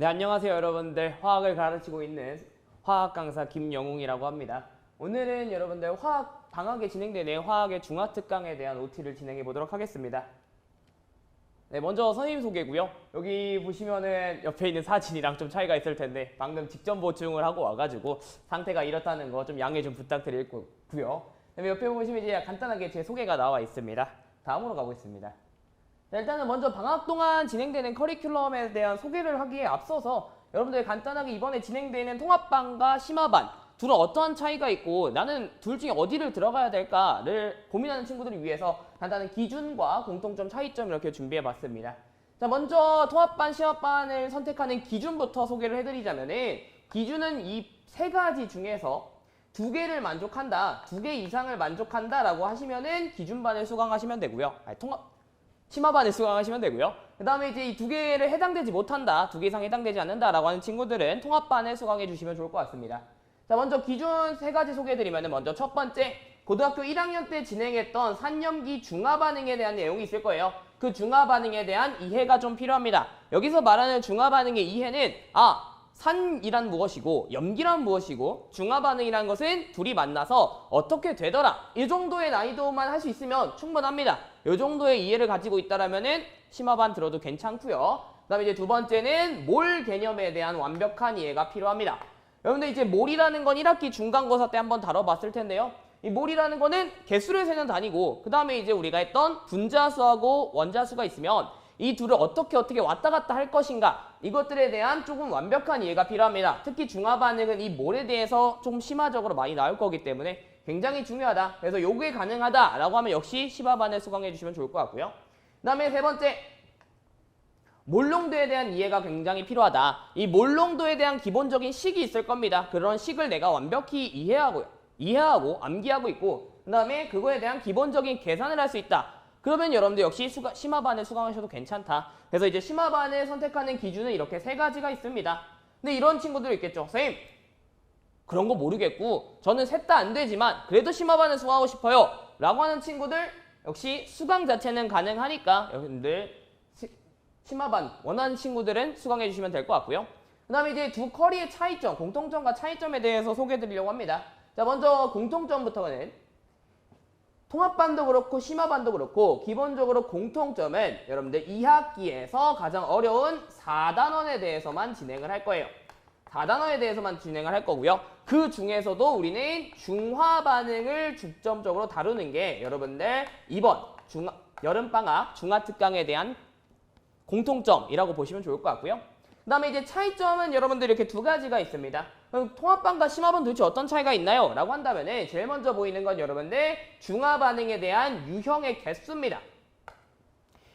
네, 안녕하세요, 여러분들. 화학을 가르치고 있는 화학 강사 김영웅이라고 합니다. 오늘은 여러분들 화학 방학에 진행되는 화학의 중화 특강에 대한 OT를 진행해 보도록 하겠습니다. 네, 먼저 선생님 소개고요. 여기 보시면은 옆에 있는 사진이랑 좀 차이가 있을 텐데 방금 직전 보충을 하고 와가지고 상태가 이렇다는 거 좀 양해 좀 부탁드릴 거고요. 그다음에 옆에 보시면 이제 간단하게 제 소개가 나와 있습니다. 다음으로 가보겠습니다. 자, 일단은 먼저 방학 동안 진행되는 커리큘럼에 대한 소개를 하기에 앞서서 여러분들 간단하게 이번에 진행되는 통합반과 심화반 둘은 어떠한 차이가 있고 나는 둘 중에 어디를 들어가야 될까를 고민하는 친구들을 위해서 간단한 기준과 공통점 차이점 이렇게 준비해 봤습니다. 자, 먼저 통합반, 심화반을 선택하는 기준부터 소개를 해드리자면은 기준은 이 세 가지 중에서 두 개를 만족한다, 두 개 이상을 만족한다라고 하시면은 기준반을 수강하시면 되고요. 아니, 통합 심화반에 수강하시면 되고요. 그 다음에 이제 이 두 개를 해당되지 못한다, 두 개 이상 해당되지 않는다라고 하는 친구들은 통합반에 수강해 주시면 좋을 것 같습니다. 자, 먼저 기준 세 가지 소개해드리면 먼저 첫 번째, 고등학교 1학년 때 진행했던 산염기 중화 반응에 대한 내용이 있을 거예요. 그 중화 반응에 대한 이해가 좀 필요합니다. 여기서 말하는 중화 반응의 이해는 아, 산이란 무엇이고 염기란 무엇이고 중화 반응이란 것은 둘이 만나서 어떻게 되더라 이 정도의 난이도만 할 수 있으면 충분합니다. 이 정도의 이해를 가지고 있다라면은 심화반 들어도 괜찮고요. 그다음에 이제 두 번째는 몰 개념에 대한 완벽한 이해가 필요합니다. 여러분들 이제 몰이라는 건 1학기 중간고사 때 한번 다뤄봤을 텐데요. 이 몰이라는 거는 개수를 세는 단위고 그 다음에 이제 우리가 했던 분자수하고 원자수가 있으면 이 둘을 어떻게 어떻게 왔다 갔다 할 것인가 이것들에 대한 조금 완벽한 이해가 필요합니다. 특히 중화 반응은 이 몰에 대해서 좀 심화적으로 많이 나올 거기 때문에 굉장히 중요하다. 그래서 요게 가능하다라고 하면 역시 심화반을 수강해 주시면 좋을 것 같고요. 그 다음에 세 번째 몰롱도에 대한 이해가 굉장히 필요하다. 이 몰롱도에 대한 기본적인 식이 있을 겁니다. 그런 식을 내가 완벽히 이해하고 이해하고 암기하고 있고 그 다음에 그거에 대한 기본적인 계산을 할 수 있다. 그러면 여러분들 역시 수가, 심화반을 수강하셔도 괜찮다. 그래서 이제 심화반을 선택하는 기준은 이렇게 세 가지가 있습니다. 근데 이런 친구들 있겠죠. 선생님, 그런 거 모르겠고 저는 셋 다 안 되지만 그래도 심화반을 수강하고 싶어요. 라고 하는 친구들 역시 수강 자체는 가능하니까 여러분들 시- 심화반 원하는 친구들은 수강해 주시면 될 것 같고요. 그 다음에 이제 두 커리의 차이점, 공통점과 차이점에 대해서 소개해 드리려고 합니다. 자, 먼저 공통점부터는 통합반도 그렇고 심화반도 그렇고 기본적으로 공통점은 여러분들 2학기에서 가장 어려운 4단원에 대해서만 진행을 할 거예요. 4단원에 대해서만 진행을 할 거고요. 그 중에서도 우리는 중화 반응을 중점적으로 다루는 게 여러분들 이번 중화, 여름방학 중화특강에 대한 공통점이라고 보시면 좋을 것 같고요. 그 다음에 이제 차이점은 여러분들 이렇게 두 가지가 있습니다. 통합반과 심화반 도대체 어떤 차이가 있나요? 라고 한다면 은 제일 먼저 보이는 건 여러분들 중화 반응에 대한 유형의 개수입니다.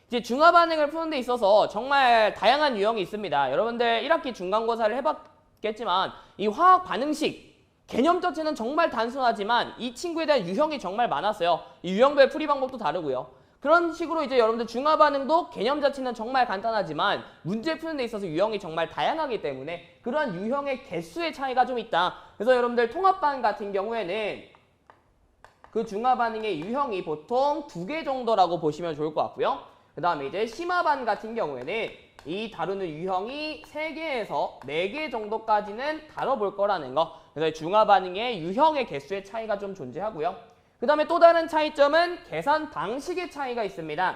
이제 중화 반응을 푸는 데 있어서 정말 다양한 유형이 있습니다. 여러분들 1학기 중간고사를 해봤 겠지만 이 화학 반응식 개념 자체는 정말 단순하지만 이 친구에 대한 유형이 정말 많았어요. 이 유형별 풀이 방법도 다르고요. 그런 식으로 이제 여러분들 중화 반응도 개념 자체는 정말 간단하지만 문제 푸는 데 있어서 유형이 정말 다양하기 때문에 그러한 유형의 개수의 차이가 좀 있다. 그래서 여러분들 통합반 같은 경우에는 그 중화 반응의 유형이 보통 두 개 정도라고 보시면 좋을 것 같고요. 그 다음에 이제 심화반 같은 경우에는 이 다루는 유형이 세개에서 네 개 정도까지는 다뤄볼 거라는 거. 그래서 중화 반응의 유형의 개수의 차이가 좀 존재하고요. 그 다음에 또 다른 차이점은 계산 방식의 차이가 있습니다.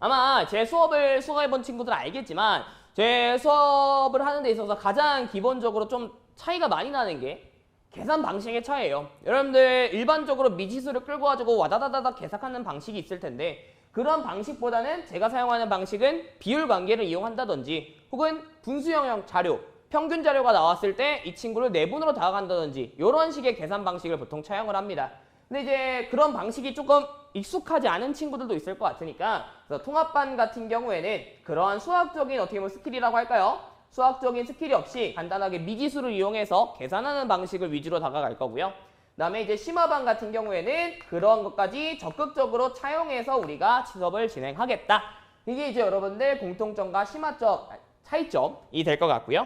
아마 제 수업을 수강해본 친구들은 알겠지만 제 수업을 하는 데 있어서 가장 기본적으로 좀 차이가 많이 나는 게 계산 방식의 차이예요. 여러분들 일반적으로 미지수를 끌고 가지고 와다다다다 계산하는 방식이 있을 텐데 그런 방식보다는 제가 사용하는 방식은 비율 관계를 이용한다든지 혹은 분수 영역 자료, 평균 자료가 나왔을 때 이 친구를 내분으로 다가간다든지 이런 식의 계산 방식을 보통 차용을 합니다. 근데 이제 그런 방식이 조금 익숙하지 않은 친구들도 있을 것 같으니까 그래서 통합반 같은 경우에는 그러한 수학적인 어떻게 보면 스킬이라고 할까요? 수학적인 스킬이 없이 간단하게 미지수를 이용해서 계산하는 방식을 위주로 다가갈 거고요. 그다음에 이제 심화반 같은 경우에는 그런 것까지 적극적으로 차용해서 우리가 수업을 진행하겠다. 이게 이제 여러분들 공통점과 심화점 차이점이 될 것 같고요.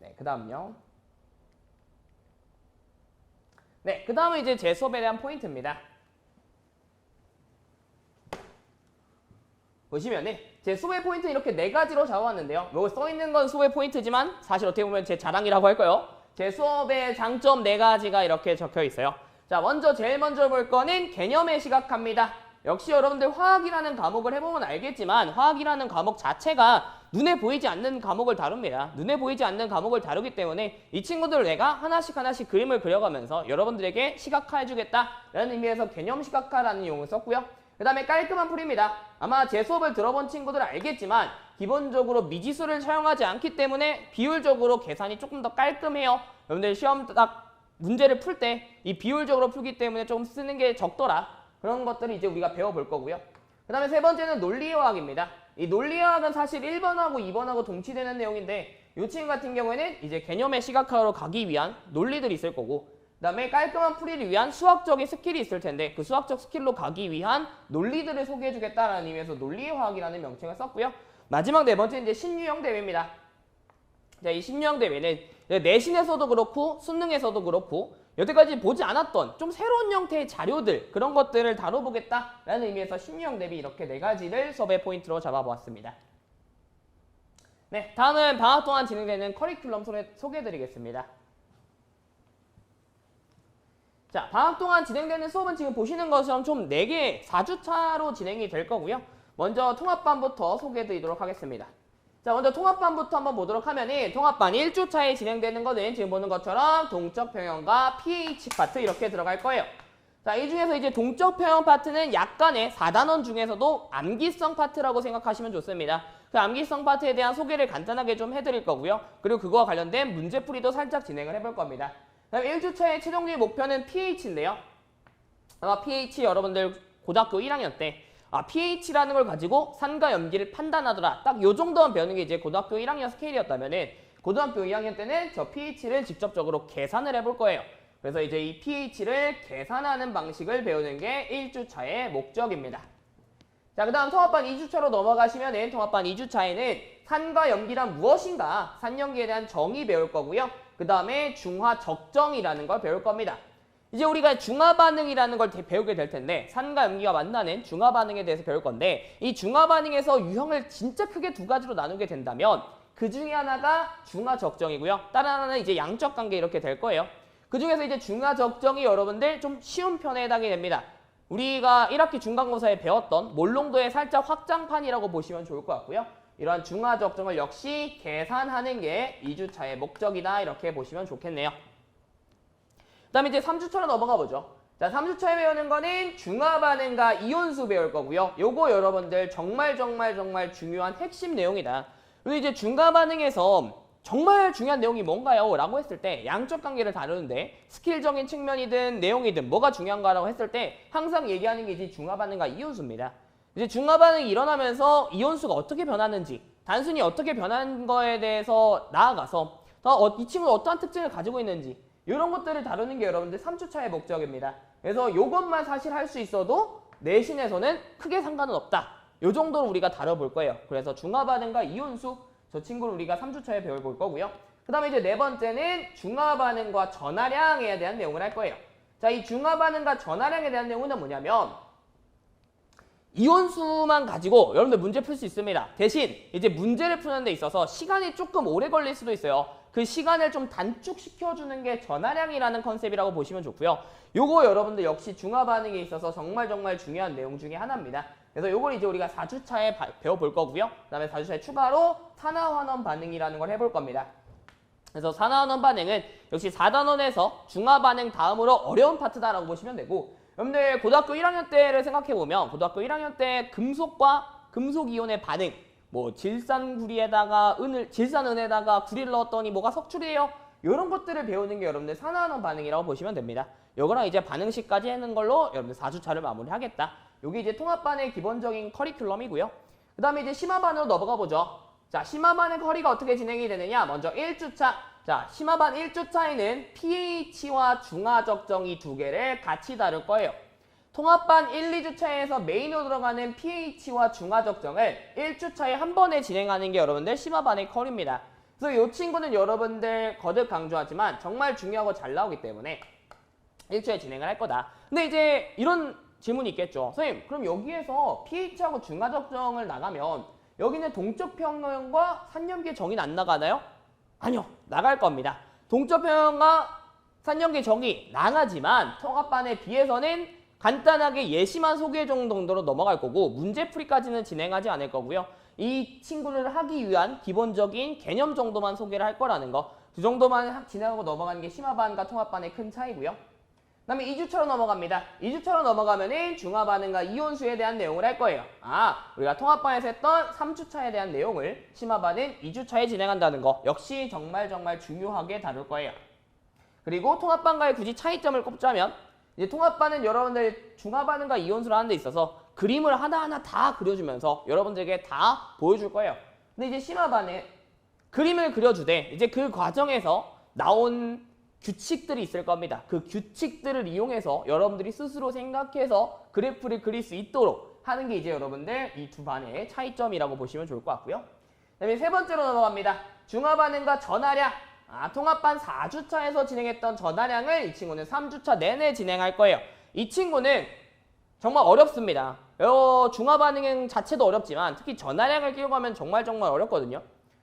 네, 그다음요. 네, 그 다음은 이제 제 수업에 대한 포인트입니다. 보시면은 제 수의 포인트 이렇게 네 가지로 잡아왔는데요. 여기 써 있는 건 수의 포인트지만 사실 어떻게 보면 제 자랑이라고 할까요? 제 수업의 장점 네 가지가 이렇게 적혀 있어요. 자, 먼저 제일 먼저 볼 거는 개념에 시각합니다. 역시 여러분들 화학이라는 과목을 해보면 알겠지만 화학이라는 과목 자체가 눈에 보이지 않는 과목을 다룹니다. 눈에 보이지 않는 과목을 다루기 때문에 이 친구들 내가 하나씩 하나씩 그림을 그려가면서 여러분들에게 시각화해주겠다라는 의미에서 개념 시각화라는 용어를 썼고요. 그 다음에 깔끔한 풀입니다. 아마 제 수업을 들어본 친구들은 알겠지만 기본적으로 미지수를 사용하지 않기 때문에 비율적으로 계산이 조금 더 깔끔해요. 여러분들 시험 딱 문제를 풀 때 이 비율적으로 풀기 때문에 좀 쓰는 게 적더라. 그런 것들을 이제 우리가 배워볼 거고요. 그 다음에 세 번째는 논리화학입니다. 이 논리화학은 사실 1번하고 2번하고 동치되는 내용인데 이 친구 같은 경우에는 이제 개념의 시각화로 가기 위한 논리들이 있을 거고 그 다음에 깔끔한 풀이를 위한 수학적인 스킬이 있을 텐데 그 수학적 스킬로 가기 위한 논리들을 소개해주겠다라는 의미에서 논리화학이라는 명칭을 썼고요. 마지막 네 번째는 이제 신유형 대회입니다. 자, 이 신유형 대회는 내신에서도 그렇고 수능에서도 그렇고 여태까지 보지 않았던 좀 새로운 형태의 자료들 그런 것들을 다뤄보겠다라는 의미에서 신유형 대비 이렇게 네 가지를 수업의 포인트로 잡아보았습니다. 네, 다음은 방학 동안 진행되는 커리큘럼 소개- 소개해드리겠습니다. 자, 방학 동안 진행되는 수업은 지금 보시는 것처럼 좀 4개, 4주차로 진행이 될 거고요. 먼저 통합반부터 소개해 드리도록 하겠습니다. 자, 먼저 통합반부터 한번 보도록 하면은 통합반 1주차에 진행되는 거는 지금 보는 것처럼 동적 평형과 pH 파트 이렇게 들어갈 거예요. 자, 이 중에서 이제 동적 평형 파트는 약간의 4단원 중에서도 암기성 파트라고 생각하시면 좋습니다. 그 암기성 파트에 대한 소개를 간단하게 좀 해드릴 거고요. 그리고 그거와 관련된 문제풀이도 살짝 진행을 해볼 겁니다. 그다음 1주차의 최종적인 목표는 pH인데요. 아마 pH 여러분들 고등학교 1학년 때 아, pH라는 걸 가지고 산과 염기를 판단하더라. 딱 요 정도만 배우는 게 이제 고등학교 1학년 스케일이었다면은 고등학교 2학년 때는 저 pH를 직접적으로 계산을 해볼 거예요. 그래서 이제 이 pH를 계산하는 방식을 배우는 게 1주차의 목적입니다. 자, 그 다음 통합반 2주차로 넘어가시면은 통합반 2주차에는 산과 염기란 무엇인가 산염기에 대한 정의 배울 거고요. 그 다음에 중화 적정이라는 걸 배울 겁니다. 이제 우리가 중화 반응이라는 걸 대- 배우게 될 텐데 산과 염기가 만나는 중화 반응에 대해서 배울 건데 이 중화 반응에서 유형을 진짜 크게 두 가지로 나누게 된다면 그 중에 하나가 중화 적정이고요. 다른 하나는 이제 양적 관계 이렇게 될 거예요. 그 중에서 이제 중화 적정이 여러분들 좀 쉬운 편에 해당이 됩니다. 우리가 1학기 중간고사에 배웠던 몰롱도의 살짝 확장판이라고 보시면 좋을 것 같고요. 이러한 중화 적정을 역시 계산하는 게 2주차의 목적이다 이렇게 보시면 좋겠네요. 그 다음에 이제 3주차로 넘어가 보죠. 자, 3주차에 배우는 거는 중화 반응과 이온수 배울 거고요. 요거 여러분들 정말 정말 정말 중요한 핵심 내용이다. 그리고 이제 중화 반응에서 정말 중요한 내용이 뭔가요? 라고 했을 때 양적 관계를 다루는데 스킬적인 측면이든 내용이든 뭐가 중요한가라고 했을 때 항상 얘기하는 게 이제 중화 반응과 이온수입니다. 이제 중화 반응이 일어나면서 이온수가 어떻게 변하는지 단순히 어떻게 변한 거에 대해서 나아가서 더 어, 이 친구가 어떠한 특징을 가지고 있는지 이런 것들을 다루는 게 여러분들 3주차의 목적입니다. 그래서 이것만 사실 할 수 있어도 내신에서는 크게 상관은 없다. 이 정도로 우리가 다뤄볼 거예요. 그래서 중화 반응과 이온수 저 친구를 우리가 3주차에 배워볼 거고요. 그 다음에 이제 네 번째는 중화 반응과 전하량에 대한 내용을 할 거예요. 자, 이 중화 반응과 전하량에 대한 내용은 뭐냐면 이온수만 가지고 여러분들 문제 풀 수 있습니다. 대신 이제 문제를 푸는 데 있어서 시간이 조금 오래 걸릴 수도 있어요. 그 시간을 좀 단축시켜주는 게 전하량이라는 컨셉이라고 보시면 좋고요. 요거 여러분들 역시 중화 반응에 있어서 정말 정말 중요한 내용 중에 하나입니다. 그래서 요걸 이제 우리가 4주차에 배워볼 거고요. 그 다음에 4주차에 추가로 산화환원 반응이라는 걸 해볼 겁니다. 그래서 산화환원 반응은 역시 4단원에서 중화 반응 다음으로 어려운 파트다라고 보시면 되고 여러분들 고등학교 1학년 때를 생각해 보면 고등학교 1학년 때 금속과 금속 이온의 반응 뭐 질산구리에다가 은을 질산은에다가 구리를 넣었더니 뭐가 석출이에요. 이런 것들을 배우는 게 여러분들 산화환원 반응이라고 보시면 됩니다. 요거랑 이제 반응식까지 하는 걸로 여러분들 4주차를 마무리하겠다. 요게 이제 통합반의 기본적인 커리큘럼이고요. 그 다음에 이제 심화반으로 넘어가 보죠. 자, 심화반의 커리가 어떻게 진행이 되느냐? 먼저 1주차. 자, 심화반 1주차에는 pH와 중화 적정이 두 개를 같이 다룰 거예요. 통합반 1, 2주차에서 메인으로 들어가는 pH와 중화 적정을 1주차에 한 번에 진행하는 게 여러분들 심화반의 컬입니다. 그래서 이 친구는 여러분들 거듭 강조하지만 정말 중요하고 잘 나오기 때문에 1주에 진행을 할 거다. 근데 이제 이런 질문이 있겠죠. 선생님, 그럼 여기에서 pH하고 중화적정을 나가면 여기는 동적 평형과 산염계 정의는 안 나가나요? 아니요, 나갈 겁니다. 동적 평형과 산염계 정의 나가지만 통합반에 비해서는 간단하게 예시만 소개 정도로 넘어갈 거고 문제풀이까지는 진행하지 않을 거고요. 이 친구를 하기 위한 기본적인 개념 정도만 소개를 할 거라는 거. 그 정도만 진행하고 넘어가는 게 심화반과 통합반의 큰 차이고요. 그다음에 2주차로 넘어갑니다. 2주차로 넘어가면은 중화 반응과 이온수에 대한 내용을 할 거예요. 아, 우리가 통합반에서 했던 3주차에 대한 내용을 심화 반응 2주차에 진행한다는 거 역시 정말 정말 중요하게 다룰 거예요. 그리고 통합반과의 굳이 차이점을 꼽자면 이제 통합반은 여러분들 중화 반응과 이온수를 하는 데 있어서 그림을 하나하나 다 그려주면서 여러분들에게 다 보여줄 거예요. 근데 이제 심화 반응 그림을 그려주되 이제 그 과정에서 나온 규칙들이 있을 겁니다. 그 규칙들을 이용해서 여러분들이 스스로 생각해서 그래프를 그릴 수 있도록 하는 게 이제 여러분들 이 두 반의 차이점이라고 보시면 좋을 것 같고요. 그다음에 세 번째로 넘어갑니다. 중화 반응과 전하량. 아, 통합반 4주차에서 진행했던 전하량을 이 친구는 3주차 내내 진행할 거예요. 이 친구는 정말 어렵습니다. 어, 중화 반응 자체도 어렵지만 특히 전하량을 끼워가면 정말 정말 어렵거든요.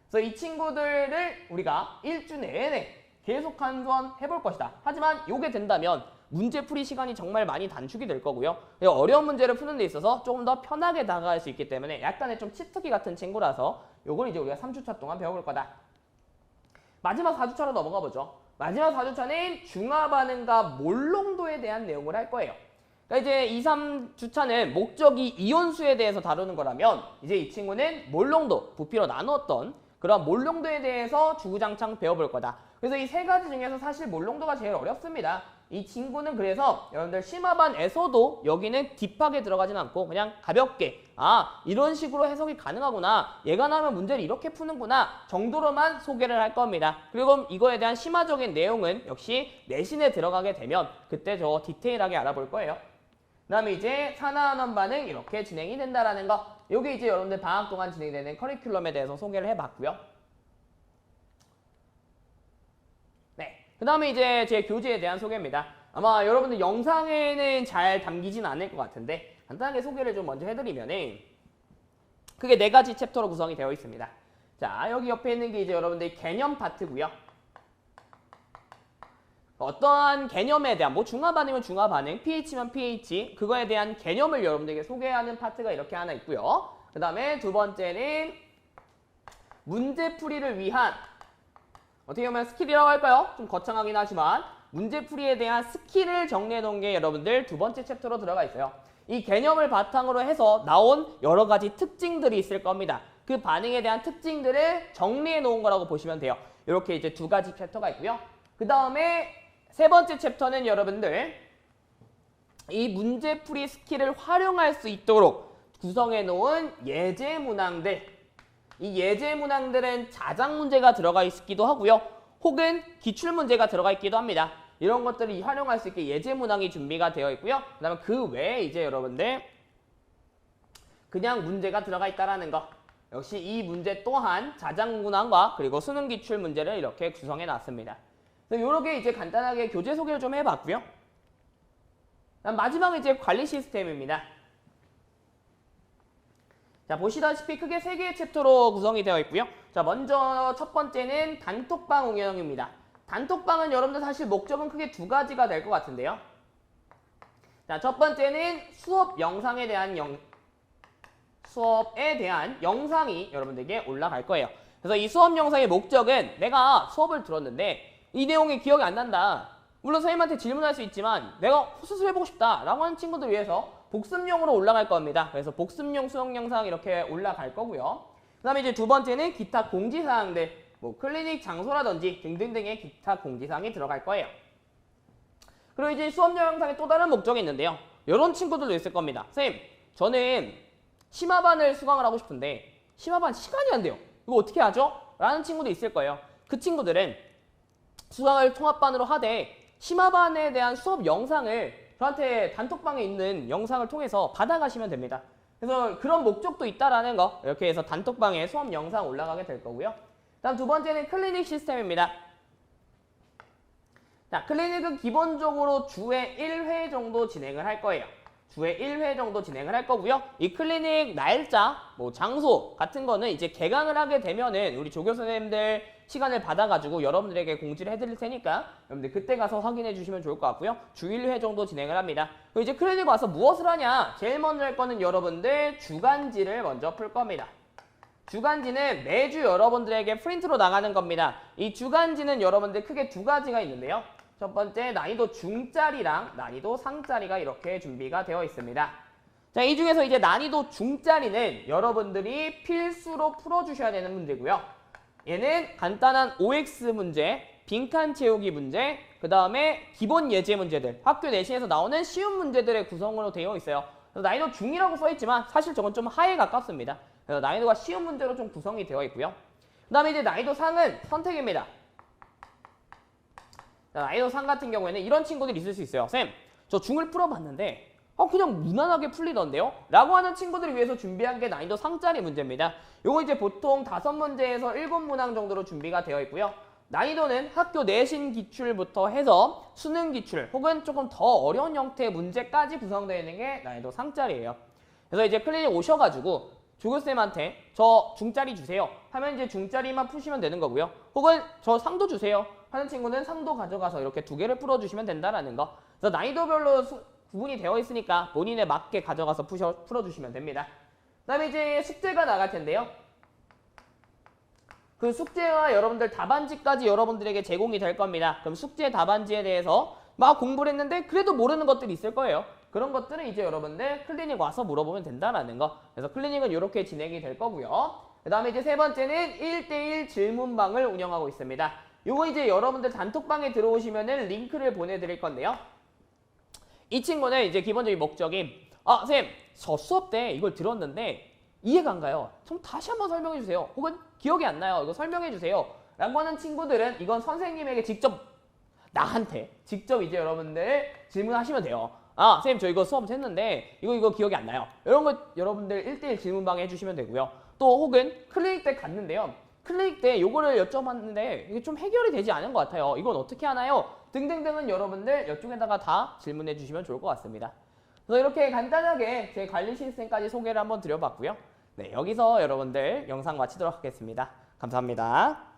그래서 이 친구들을 우리가 일주 내내 계속 한번 해볼 것이다. 하지만 이게 된다면 문제풀이 시간이 정말 많이 단축이 될 거고요. 어려운 문제를 푸는 데 있어서 조금 더 편하게 다가갈 수 있기 때문에 약간의 좀 치트키 같은 친구라서 요걸 이제 우리가 3주차 동안 배워볼 거다. 마지막 4주차로 넘어가 보죠. 마지막 4주차는 중화 반응과 몰롱도에 대한 내용을 할 거예요. 그러니까 이제 2, 3주차는 목적이 이온수에 대해서 다루는 거라면 이제 이 친구는 몰롱도, 부피로 나누었던 그런 몰롱도에 대해서 주구장창 배워볼 거다. 그래서 이 세 가지 중에서 사실 몰롱도가 제일 어렵습니다. 이 친구는 그래서 여러분들 심화반에서도 여기는 딥하게 들어가진 않고 그냥 가볍게 아 이런 식으로 해석이 가능하구나 얘가 나면 문제를 이렇게 푸는구나 정도로만 소개를 할 겁니다. 그리고 이거에 대한 심화적인 내용은 역시 내신에 들어가게 되면 그때 저 디테일하게 알아볼 거예요. 그 다음에 이제 산화환원 반응 이렇게 진행이 된다라는 거 요게 이제 여러분들 방학 동안 진행되는 커리큘럼에 대해서 소개를 해봤고요. 네. 그 다음에 이제 제 교재에 대한 소개입니다. 아마 여러분들 영상에는 잘 담기진 않을 것 같은데 간단하게 소개를 좀 먼저 해드리면은 그게 네 가지 챕터로 구성이 되어 있습니다. 자, 여기 옆에 있는 게 이제 여러분들 개념 파트고요. 어떠한 개념에 대한 뭐 중화 반응은 중화 반응, pH면 pH 그거에 대한 개념을 여러분들에게 소개하는 파트가 이렇게 하나 있고요. 그 다음에 두 번째는 문제풀이를 위한 어떻게 보면 스킬이라고 할까요? 좀 거창하긴 하지만 문제풀이에 대한 스킬을 정리해 놓은 게 여러분들 두 번째 챕터로 들어가 있어요. 이 개념을 바탕으로 해서 나온 여러 가지 특징들이 있을 겁니다. 그 반응에 대한 특징들을 정리해 놓은 거라고 보시면 돼요. 이렇게 이제 두 가지 챕터가 있고요. 그 다음에 세 번째 챕터는 여러분들 이 문제풀이 스킬을 활용할 수 있도록 구성해 놓은 예제 문항들 이 예제 문항들은 자작 문제가 들어가 있기도 하고요. 혹은 기출 문제가 들어가 있기도 합니다. 이런 것들을 활용할 수 있게 예제 문항이 준비가 되어 있고요. 그 다음에 그 외에 이제 여러분들 그냥 문제가 들어가 있다라는 거. 역시 이 문제 또한 자작 문항과 그리고 수능 기출 문제를 이렇게 구성해 놨습니다. 이렇게 이제 간단하게 교재 소개를 좀 해봤고요. 마지막은 이제 관리 시스템입니다. 자 보시다시피 크게 세 개의 챕터로 구성이 되어 있고요. 자 먼저 첫 번째는 단톡방 운영입니다. 단톡방은 여러분들 사실 목적은 크게 두 가지가 될 것 같은데요. 자 첫 번째는 수업 영상에 대한 영 수업에 대한 영상이 여러분들에게 올라갈 거예요. 그래서 이 수업 영상의 목적은 내가 수업을 들었는데 이 내용이 기억이 안 난다. 물론 선생님한테 질문할 수 있지만 내가 호수술 해보고 싶다 라고 하는 친구들 위해서 복습용으로 올라갈 겁니다. 그래서 복습용 수업 영상 이렇게 올라갈 거고요. 그 다음에 이제 두 번째는 기타 공지사항들 뭐 클리닉 장소라든지 등등등의 기타 공지사항이 들어갈 거예요. 그리고 이제 수업 영상의 또 다른 목적이 있는데요. 이런 친구들도 있을 겁니다. 선생님 저는 심화반을 수강을 하고 싶은데 심화반 시간이 안 돼요. 이거 어떻게 하죠? 라는 친구도 있을 거예요. 그 친구들은 수강을 통합반으로 하되 심화반에 대한 수업 영상을 저한테 단톡방에 있는 영상을 통해서 받아가시면 됩니다. 그래서 그런 목적도 있다라는 거 이렇게 해서 단톡방에 수업 영상 올라가게 될 거고요. 다음 두 번째는 클리닉 시스템입니다. 자, 클리닉은 기본적으로 주에 1회 정도 진행을 할 거예요. 주에 1회 정도 진행을 할 거고요. 이 클리닉 날짜, 뭐 장소 같은 거는 이제 개강을 하게 되면은 우리 조교 선생님들 시간을 받아가지고 여러분들에게 공지를 해드릴 테니까 여러분들 그때 가서 확인해 주시면 좋을 것 같고요. 주 1회 정도 진행을 합니다. 이제 클리닉 와서 무엇을 하냐? 제일 먼저 할 거는 여러분들 주간지를 먼저 풀 겁니다. 주간지는 매주 여러분들에게 프린트로 나가는 겁니다. 이 주간지는 여러분들 크게 두 가지가 있는데요. 첫 번째 난이도 중짜리랑 난이도 상짜리가 이렇게 준비가 되어 있습니다. 자, 이 중에서 이제 난이도 중짜리는 여러분들이 필수로 풀어주셔야 되는 문제고요. 얘는 간단한 OX 문제, 빈칸 채우기 문제, 그 다음에 기본 예제 문제들, 학교 내신에서 나오는 쉬운 문제들의 구성으로 되어 있어요. 난이도 중이라고 써있지만 사실 저건 좀 하에 가깝습니다. 그래서 난이도가 쉬운 문제로 좀 구성이 되어 있고요. 그 다음에 이제 난이도 상은 선택입니다. 자, 난이도 상 같은 경우에는 이런 친구들이 있을 수 있어요. 쌤, 저 중을 풀어봤는데 어, 그냥 무난하게 풀리던데요? 라고 하는 친구들을 위해서 준비한 게 난이도 상짜리 문제입니다. 요거 이제 보통 다섯 문제에서 일곱 문항 정도로 준비가 되어 있고요. 난이도는 학교 내신 기출부터 해서 수능 기출 혹은 조금 더 어려운 형태의 문제까지 구성되어 있는 게 난이도 상짜리예요. 그래서 이제 클리닉 오셔가지고 조교쌤한테 저 중짜리 주세요 하면 이제 중짜리만 푸시면 되는 거고요. 혹은 저 상도 주세요 하는 친구는 상도 가져가서 이렇게 두 개를 풀어주시면 된다라는 거. 그래서 난이도별로 수- 구분이 되어 있으니까 본인에 맞게 가져가서 푸셔, 풀어주시면 됩니다. 그 다음에 이제 숙제가 나갈 텐데요. 그 숙제와 여러분들 답안지까지 여러분들에게 제공이 될 겁니다. 그럼 숙제 답안지에 대해서 막 공부를 했는데 그래도 모르는 것들이 있을 거예요. 그런 것들은 이제 여러분들 클리닉 와서 물어보면 된다라는 거. 그래서 클리닉은 이렇게 진행이 될 거고요. 그 다음에 이제 세 번째는 1대1 질문방을 운영하고 있습니다. 요거 이제 여러분들 단톡방에 들어오시면은 링크를 보내드릴 건데요. 이 친구는 이제 기본적인 목적이 아, 쌤, 저 수업 때 이걸 들었는데 이해가 안 가요. 좀 다시 한번 설명해 주세요. 혹은 기억이 안 나요. 이거 설명해 주세요. 라고 하는 친구들은 이건 선생님에게 직접 나한테 직접 이제 여러분들 질문하시면 돼요. 아, 쌤, 저 이거 수업 했는데 이거 이거 기억이 안 나요. 이런 거 여러분들 1대1 질문방에 해주시면 되고요. 또 혹은 클리닉 때 갔는데요. 클리닉 때 요거를 여쭤봤는데 이게 좀 해결이 되지 않은 것 같아요. 이건 어떻게 하나요? 등등등은 여러분들 이쪽에다가 다 질문해 주시면 좋을 것 같습니다. 그래서 이렇게 간단하게 제 관리 시스템까지 소개를 한번 드려봤고요. 네, 여기서 여러분들 영상 마치도록 하겠습니다. 감사합니다.